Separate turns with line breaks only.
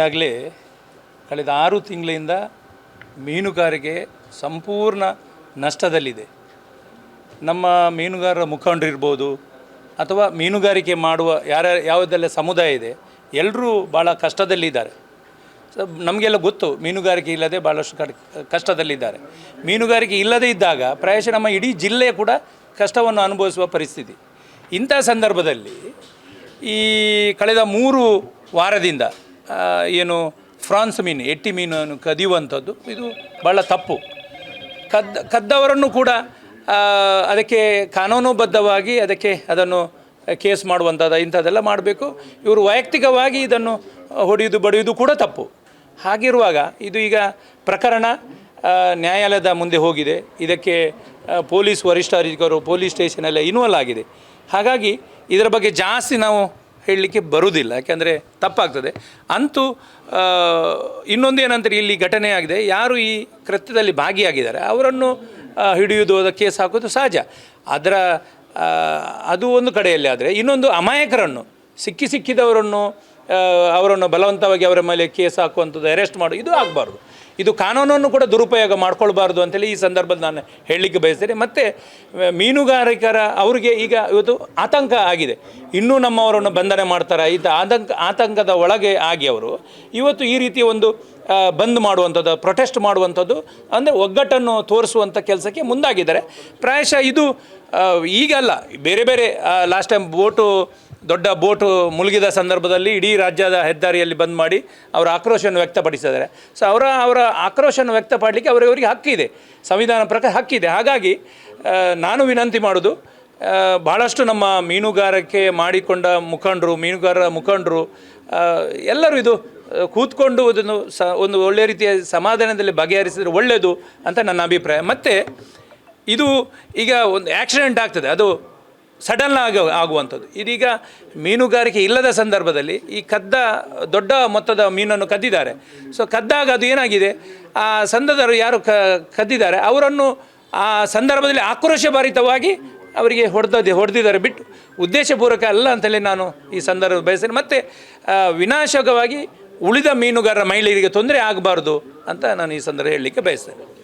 ಈಗಾಗಲೇ ಕಳೆದ ಆರು ತಿಂಗಳಿಂದ ಮೀನುಗಾರಿಕೆ ಸಂಪೂರ್ಣ ನಷ್ಟದಲ್ಲಿದೆ. ನಮ್ಮ ಮೀನುಗಾರರ ಮುಖಂಡರಿರ್ಬೋದು ಅಥವಾ ಮೀನುಗಾರಿಕೆ ಮಾಡುವ ಯಾರ ಯಾವುದೆಲ್ಲ ಸಮುದಾಯ ಇದೆ ಎಲ್ಲರೂ ಭಾಳ ಕಷ್ಟದಲ್ಲಿದ್ದಾರೆ. ನಮಗೆಲ್ಲ ಗೊತ್ತು ಮೀನುಗಾರಿಕೆ ಇಲ್ಲದೆ ಭಾಳಷ್ಟು ಕಷ್ಟದಲ್ಲಿದ್ದಾರೆ. ಮೀನುಗಾರಿಕೆ ಇಲ್ಲದೇ ಇದ್ದಾಗ ಪ್ರಾಯಶಃ ನಮ್ಮ ಇಡೀ ಜಿಲ್ಲೆ ಕೂಡ ಕಷ್ಟವನ್ನು ಅನುಭವಿಸುವ ಪರಿಸ್ಥಿತಿ. ಇಂಥ ಸಂದರ್ಭದಲ್ಲಿ ಈ ಕಳೆದ ಮೂರು ವಾರದಿಂದ ಏನು ಫ್ರಾನ್ಸ್ ಮೀನು, ಎಟ್ಟಿ ಮೀನನ್ನು ಕದಿಯುವಂಥದ್ದು. ಇದು ಭಾಳ ತಪ್ಪು. ಕದ್ದ ಕದ್ದವರನ್ನು ಕೂಡ ಅದಕ್ಕೆ ಕಾನೂನುಬದ್ಧವಾಗಿ ಅದಕ್ಕೆ ಅದನ್ನು ಕೇಸ್ ಮಾಡುವಂಥದ್ದು, ಇಂಥದ್ದೆಲ್ಲ ಮಾಡಬೇಕು. ಇವರು ವೈಯಕ್ತಿಕವಾಗಿ ಇದನ್ನು ಹೊಡೆಯುವುದು ಬಡಿಯುವುದು ಕೂಡ ತಪ್ಪು. ಹಾಗಿರುವಾಗ ಇದು ಈಗ ಪ್ರಕರಣ ನ್ಯಾಯಾಲಯದ ಮುಂದೆ ಹೋಗಿದೆ. ಇದಕ್ಕೆ ಪೊಲೀಸ್ ವರಿಷ್ಠಾಧಿಕಾರು ಪೊಲೀಸ್ ಸ್ಟೇಷನೆಲ್ಲ ಇನ್ವಾಲ್ವ್ ಆಗಿದೆ ಹಾಗಾಗಿ ಇದರ ಬಗ್ಗೆ ಜಾಸ್ತಿ ನಾವು ಹೇಳಲಿಕ್ಕೆ ಬರುವುದಿಲ್ಲ, ಯಾಕೆಂದರೆ ತಪ್ಪಾಗ್ತದೆ. ಅಂತೂ ಇನ್ನೊಂದು ಏನಂತಾರೆ, ಇಲ್ಲಿ ಘಟನೆ ಆಗಿದೆ. ಯಾರು ಈ ಕೃತ್ಯದಲ್ಲಿ ಭಾಗಿಯಾಗಿದ್ದಾರೆ, ಅವರನ್ನು ಹಿಡಿಯುವುದು ಅದಕ್ಕೆ ಕೇಸ್ ಹಾಕೋದು ಸಹಜ. ಅದರ ಅದು ಒಂದು ಕಡೆಯಲ್ಲಿ ಆದರೆ, ಇನ್ನೊಂದು ಅಮಾಯಕರನ್ನು, ಸಿಕ್ಕಿ ಸಿಕ್ಕಿದವರನ್ನು ಅವರನ್ನು ಬಲವಂತವಾಗಿ ಅವರ ಮೇಲೆ ಕೇಸ್ ಹಾಕುವಂಥದ್ದು ಅರೆಸ್ಟ್ ಮಾಡು, ಇದು ಆಗಬಾರ್ದು. ಇದು ಕಾನೂನನ್ನು ಕೂಡ ದುರುಪಯೋಗ ಮಾಡ್ಕೊಳ್ಬಾರ್ದು ಅಂತೇಳಿ ಈ ಸಂದರ್ಭದಲ್ಲಿ ನಾನು ಹೇಳಲಿಕ್ಕೆ ಬಯಸ್ತೇನೆ. ಮತ್ತು ಮೀನುಗಾರಿಕರ ಅವರಿಗೆ ಈಗ ಇವತ್ತು ಆತಂಕ ಆಗಿದೆ. ಇನ್ನೂ ನಮ್ಮವರನ್ನು ಬಂಧನೆ ಮಾಡ್ತಾರೆ. ಈತ ಆತಂಕ, ಆತಂಕದ ಒಳಗೆ ಆಗಿ ಅವರು ಇವತ್ತು ಈ ರೀತಿಯ ಒಂದು ಬಂದ್ ಮಾಡುವಂಥದ್ದು ಪ್ರೊಟೆಸ್ಟ್ ಮಾಡುವಂಥದ್ದು, ಅಂದರೆ ಒಗ್ಗಟ್ಟನ್ನು ತೋರಿಸುವಂಥ ಕೆಲಸಕ್ಕೆ ಮುಂದಾಗಿದ್ದಾರೆ. ಪ್ರಾಯಶಃ ಇದು ಈಗಲ್ಲ. ಬೇರೆ ಬೇರೆ ಲಾಸ್ಟ್ ಟೈಮ್ ಬೋಟು ದೊಡ್ಡ ಬೋಟು ಮುಳುಗಿದ ಸಂದರ್ಭದಲ್ಲಿ ಇಡೀ ರಾಜ್ಯದ ಹೆದ್ದಾರಿಯಲ್ಲಿ ಬಂದ್ ಮಾಡಿ ಅವರ ಆಕ್ರೋಶವನ್ನು ವ್ಯಕ್ತಪಡಿಸಿದ್ದಾರೆ. ಸೊ ಅವರ ಅವರ ಆಕ್ರೋಶವನ್ನು ವ್ಯಕ್ತಪಡಲಿಕ್ಕೆ ಅವರವರಿಗೆ ಹಕ್ಕಿದೆ ಸಂವಿಧಾನ ಪ್ರಕಾರ ಹಕ್ಕಿದೆ ಹಾಗಾಗಿ ನಾನು ವಿನಂತಿ ಮಾಡೋದು ಭಾಳಷ್ಟು ನಮ್ಮ ಮೀನುಗಾರಿಕೆ ಮಾಡಿಕೊಂಡ ಮುಖಂಡರು, ಮೀನುಗಾರರ ಮುಖಂಡರು ಎಲ್ಲರೂ ಇದು ಕೂತ್ಕೊಂಡು ಅದನ್ನು ಸ, ಒಂದು ಒಳ್ಳೆಯ ರೀತಿಯ ಸಮಾಧಾನದಲ್ಲಿ ಬಗೆಹರಿಸಿದರೆ ಒಳ್ಳೆಯದು ಅಂತ ನನ್ನ ಅಭಿಪ್ರಾಯ. ಮತ್ತು, ಇದು ಈಗ ಒಂದು ಆಕ್ಸಿಡೆಂಟ್ ಆಗ್ತದೆ. ಅದು ಸಡನ್ ಆಗಿ ಆಗುವಂಥದ್ದು. ಇದೀಗ ಮೀನುಗಾರಿಕೆ ಇಲ್ಲದ ಸಂದರ್ಭದಲ್ಲಿ ಈ ಕದ್ದ, ದೊಡ್ಡ ಮೊತ್ತದ ಮೀನನ್ನು ಕದ್ದಿದ್ದಾರೆ. ಸೊ ಕದ್ದಾಗ ಅದು ಏನಾಗಿದೆ? ಆ ಸಂದದರು ಯಾರು ಕ, ಕದ್ದಿದ್ದಾರೆ? ಅವರನ್ನು ಆ ಸಂದರ್ಭದಲ್ಲಿ ಆಕ್ರೋಶಭರಿತವಾಗಿ ಅವರಿಗೆ ಹೊಡೆದ, ಹೊಡೆದಿದ್ದಾರೆ ಬಿಟ್ಟು. ಉದ್ದೇಶಪೂರ್ವಕ ಅಲ್ಲ ಅಂತಲೇ ನಾನು ಈ ಸಂದರ್ಭ ಬಯಸ್ತೇನೆ. ಮತ್ತು ವಿನಾಶಕವಾಗಿ ಉಳಿದ ಮೀನುಗಾರರ ಮಹಿಳೆಯರಿಗೆ ತೊಂದರೆ ಆಗಬಾರ್ದು ಅಂತ ನಾನು ಈ ಸಂದರ್ಭ ಹೇಳಲಿಕ್ಕೆ ಬಯಸ್ತೇನೆ.